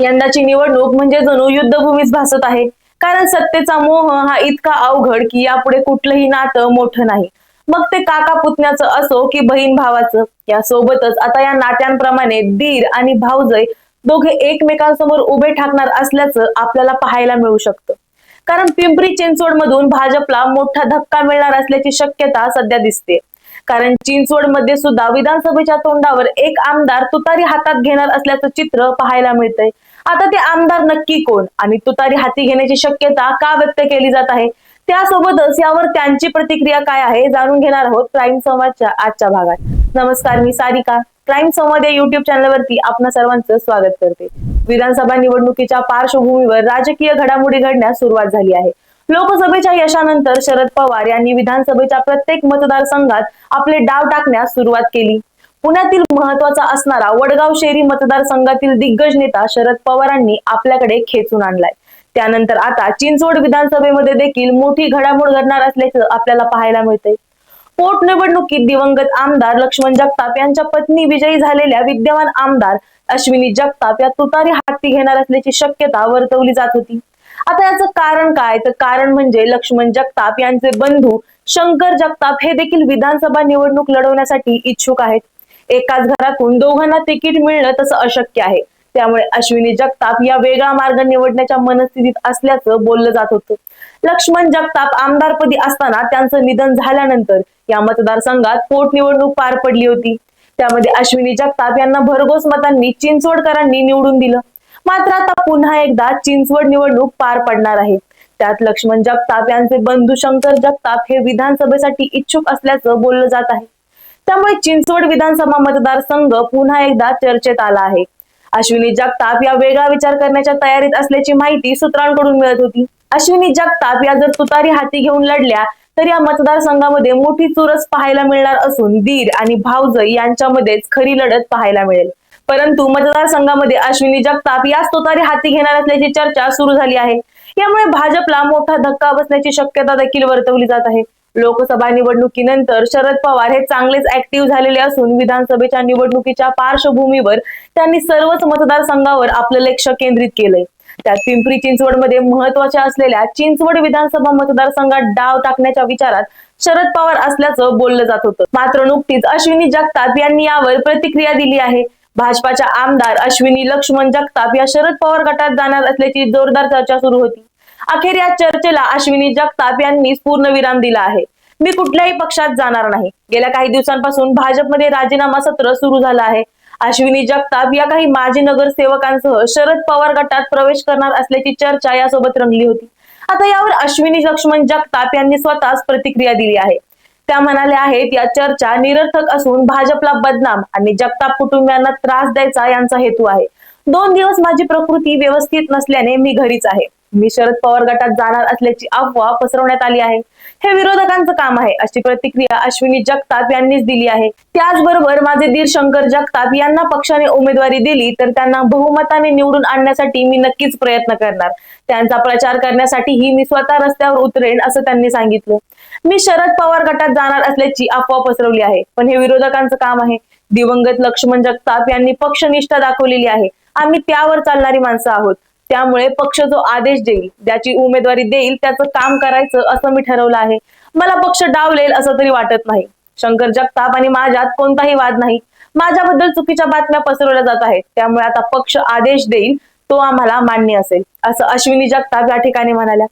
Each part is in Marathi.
यंदाची निवडणूक म्हणजे जणू युद्धभूमीच भासत आहे. कारण सत्तेचा मोह हा इतका अवघड की यापुढे कुठलंही नातं मोठं नाही. मग ते काका पुतण्याचं असो की बहीण भावाचं या सोबतच आता या नात्यांप्रमाणे दीर आणि भाऊजय दोघे एकमेकांसमोर उभे ठाकणार असल्याचं आपल्याला पाहायला मिळू शकतं. कारण पिंपरी चिंचवड मधून भाजपला मोठा धक्का मिळणार असल्याची शक्यता सध्या दिसते कारण चिंचवडमध्ये सुद्धा विधानसभेच्या तोंडावर एक आमदार तुतारी हातात घेणार असल्याचं चित्र पाहायला मिळतंय. आता ते आमदार नक्की कोण? आणि तुतारी हाती घेण्याची शक्यता का व्यक्त केली जात आहे? त्यासोबतच यावर त्यांची प्रतिक्रिया काय आहे जाणून घेणार आहोत क्राईम संवादच्या आजच्या भागात. नमस्कार मी सारिका. क्राईम संवाद या युट्यूब चॅनलवरती आपण सर्वांचं स्वागत करते. विधानसभा निवडणुकीच्या पार्श्वभूमीवर राजकीय घडामोडी घडण्यास सुरुवात झाली आहे. लोकसभेच्या यशानंतर शरद पवार यांनी विधानसभेच्या प्रत्येक मतदारसंघात आपले डाव टाकण्यास सुरुवात केली. पुण्यातील महत्त्वाचा असणारा वडगाव शेरी मतदारसंघातील दिग्गज नेता शरद पवारांनी आपल्याकडे खेचून आणलाय. त्यानंतर आता चिंचवड विधानसभेमध्ये देखील मोठी घडामोड घडणार असल्याचं आपल्याला पाहायला मिळते पोटनिवडणुकीत दिवंगत आमदार लक्ष्मण जगताप यांच्या पत्नी विजयी झालेल्या विद्यमान आमदार अश्विनी जगताप या तुतारी हाती घेणार असल्याची शक्यता वर्तवली जात होती. आता याचं कारण काय? तर कारण म्हणजे लक्ष्मण जगताप यांचे बंधू शंकर जगताप हे देखील विधानसभा निवडणूक लढवण्यासाठी इच्छुक आहेत. एकाच घरातून दोघांना तिकीट मिळणं तसं अशक्य आहे. त्यामुळे अश्विनी जगताप या वेगळा मार्ग निवडण्याच्या मनस्थितीत असल्याचं बोललं जात होतं. लक्ष्मण जगताप आमदारपदी असताना त्यांचं निधन झाल्यानंतर या मतदारसंघात पोटनिवडणूक पार पडली होती. त्यामध्ये अश्विनी जगताप यांना भरघोस मतांनी चिंचवडकरांनी निवडून दिलं. मात्र आता पुन्हा एकदा चिंचवड निवडणूक पार पडणार आहे. त्यात लक्ष्मण जगताप यांचे बंधू शंकर जगताप हे विधानसभेसाठी इच्छुक असल्याचं बोललं जात आहे. त्यामुळे चिंचवड विधानसभा मतदारसंघ पुन्हा एकदा चर्चेत आला आहे. अश्विनी जगताप या वेगळा विचार करण्याच्या तयारीत असल्याची माहिती सूत्रांकडून मिळत होती. अश्विनी जगताप या जर तुतारी हाती घेऊन लढल्या तर या मतदारसंघामध्ये मोठी चुरस पाहायला मिळणार असून दीर आणि भाऊजई यांच्यामध्येच खरी लढत पाहायला मिळेल. परंतु मतदारसंघामध्ये अश्विनी जगताप याच तुतारी हाती घेणार असल्याची चर्चा सुरू झाली आहे. यामुळे भाजपला मोठा धक्का बसण्याची शक्यता देखील वर्तवली जात आहे. लोकसभा निवडणुकीनंतर शरद पवार हे चांगलेच ऍक्टिव्ह झालेले असून विधानसभेच्या निवडणुकीच्या पार्श्वभूमीवर त्यांनी सर्वच मतदारसंघावर आपलं लक्ष केंद्रित केलंय. त्यात पिंपरी चिंचवडमध्ये महत्त्वाच्या असलेल्या चिंचवड विधानसभा मतदारसंघात डाव टाकण्याच्या विचारात शरद पवार असल्याचं बोललं जात होतं. मात्र नुकतीच अश्विनी जगताप यांनी यावर प्रतिक्रिया दिली आहे. भाजपाच्या आमदार अश्विनी लक्ष्मण जगताप या शरद पवार गटात जाणार असल्याची जोरदार चर्चा सुरू होती. अखेर या चर्चेला अश्विनी जगताप यांनी पूर्ण विराम दिला आहे. मी कुठल्याही पक्षात जाणार नाही. गेल्या काही दिवसांपासून भाजपमध्ये राजीनामा सत्र सुरू झालं आहे. अश्विनी जगताप या काही माजी नगरसेवकांसह शरद पवार गटात प्रवेश करणार असल्याची चर्चा यासोबत रंगली होती. आता यावर अश्विनी लक्ष्मण जगताप यांनी स्वतःच प्रतिक्रिया दिली आहे. त्या म्हणाल्या आहेत या चर्चा निरर्थक असून भाजपला बदनाम आणि जगताप कुटुंबियांना त्रास द्यायचा यांचा हेतू आहे. दोन दिवस माझी प्रकृती व्यवस्थित नसल्याने मी घरीच आहे. मी शरद पवार गटात जाणार असल्याची अफवा पसरवण्यात आली आहे. हे विरोधकांचं काम आहे अशी प्रतिक्रिया अश्विनी जगताप यांनीच दिली आहे. त्याचबरोबर माझे दीर शंकर जगताप यांना पक्षाने उमेदवारी दिली तर त्यांना बहुमताने निवडून आणण्यासाठी मी नक्कीच प्रयत्न करणार. त्यांचा प्रचार करण्यासाठीही मी स्वतः रस्त्यावर उतरेन असं त्यांनी सांगितलं. मी शरद पवार गटात जाणार असल्याची अफवा पसरवली आहे पण हे विरोधकांचं काम आहे. दिवंगत लक्ष्मण जगताप यांनी पक्षनिष्ठा दाखवलेली आहे. आम्ही त्यावर चालणारी माणसं आहोत. त्यामुळे पक्ष जो आदेश देईल ज्याची उमेदवारी देईल त्याचं काम करायचं असं मी ठरवलं आहे. मला पक्ष डावलेल असं तरी वाटत नाही. शंकर जगताप आणि माझ्यात कोणताही वाद नाही. माझ्याबद्दल चुकीच्या बातम्या पसरवल्या जात आहेत. त्यामुळे आता पक्ष आदेश देईल तो आम्हाला मान्य असेल असं अश्विनी जगताप या ठिकाणी म्हणाल्या.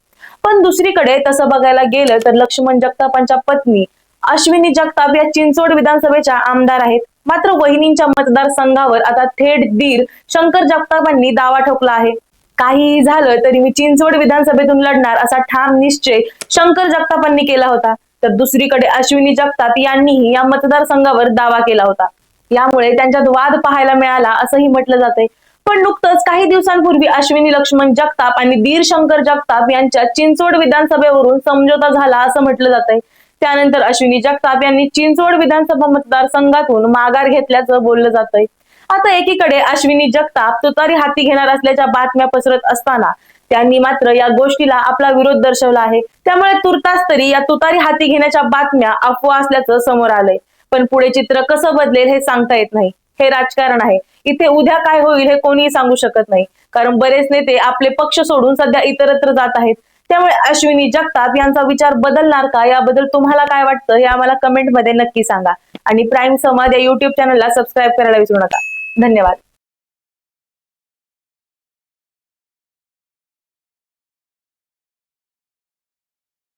पण दुसरीकडे तसं बघायला गेलं तर लक्ष्मण जगतापांच्या पत्नी अश्विनी जगताप या चिंचवड विधानसभेच्या आमदार आहेत. मात्र वहिनींच्या मतदारसंघावर आता थेट दीर शंकर जगतापांनी दावा ठोकला आहे. काही झालं तरी मी चिंचवड विधानसभेतून लढणार असा ठाम निश्चय शंकर जगतापांनी केला होता. तर दुसरीकडे अश्विनी जगताप यांनीही या मतदारसंघावर दावा केला होता. यामुळे त्यांच्यात वाद पाहायला मिळाला असंही म्हटलं जातंय. पण नुकतंच काही दिवसांपूर्वी अश्विनी लक्ष्मण जगताप आणि दीर शंकर जगताप यांच्या चिंचवड विधानसभेवरून समझोता झाला असं म्हटलं जातंय. त्यानंतर अश्विनी जगताप यांनी चिंचवड विधानसभा मतदारसंघातून माघार घेतल्याचं बोललं जातंय. आता एकीकडे अश्विनी जगताप तुतारी हाती घेणार असल्याच्या बातम्या पसरत असताना त्यांनी मात्र या गोष्टीला आपला विरोध दर्शवला आहे. त्यामुळे तुर्तास तरी या तुतारी हाती घेण्याच्या बातम्या अफवा असल्याचं समोर आलंय. पण पुढे चित्र कसं बदलेल हे सांगता येत नाही. हे राजकारण आहे. इथे उद्या काय होईल हे कोणीही सांगू शकत नाही. कारण बरेच नेते आपले पक्ष सोडून सध्या इतरत्र जात आहेत. त्यामुळे अश्विनी जगताप यांचा विचार बदलणार का? याबद्दल तुम्हाला काय वाटतं हे आम्हाला कमेंटमध्ये नक्की सांगा. आणि प्राईम समाज या युट्यूब चॅनलला सबस्क्राईब करायला विसरू नका. धन्यवाद.